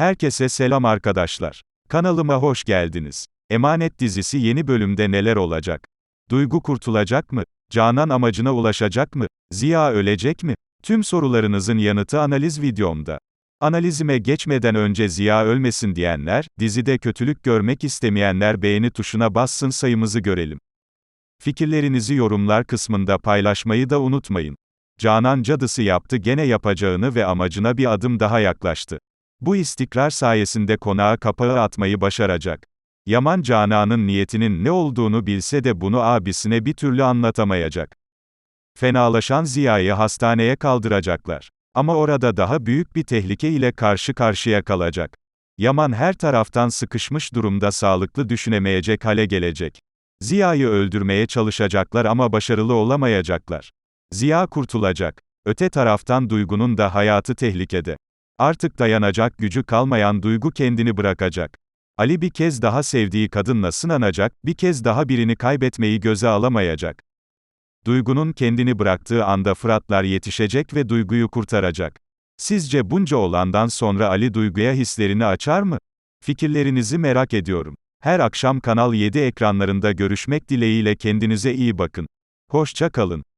Herkese selam arkadaşlar. Kanalıma hoş geldiniz. Emanet dizisi yeni bölümde neler olacak? Duygu kurtulacak mı? Canan amacına ulaşacak mı? Ziya ölecek mi? Tüm sorularınızın yanıtı analiz videomda. Analizime geçmeden önce Ziya ölmesin diyenler, dizide kötülük görmek istemeyenler beğeni tuşuna bassın sayımızı görelim. Fikirlerinizi yorumlar kısmında paylaşmayı da unutmayın. Canan cadısı yaptı gene yapacağını ve amacına bir adım daha yaklaştı. Bu istikrar sayesinde konağa kapağı atmayı başaracak. Yaman Canan'ın niyetinin ne olduğunu bilse de bunu abisine bir türlü anlatamayacak. Fenalaşan Ziya'yı hastaneye kaldıracaklar. Ama orada daha büyük bir tehlike ile karşı karşıya kalacak. Yaman her taraftan sıkışmış durumda sağlıklı düşünemeyecek hale gelecek. Ziya'yı öldürmeye çalışacaklar ama başarılı olamayacaklar. Ziya kurtulacak. Öte taraftan Duygu'nun da hayatı tehlikede. Artık dayanacak gücü kalmayan Duygu kendini bırakacak. Ali bir kez daha sevdiği kadınla sınanacak, bir kez daha birini kaybetmeyi göze alamayacak. Duygu'nun kendini bıraktığı anda Fıratlar yetişecek ve Duygu'yu kurtaracak. Sizce bunca olandan sonra Ali Duygu'ya hislerini açar mı? Fikirlerinizi merak ediyorum. Her akşam Kanal 7 ekranlarında görüşmek dileğiyle kendinize iyi bakın. Hoşça kalın.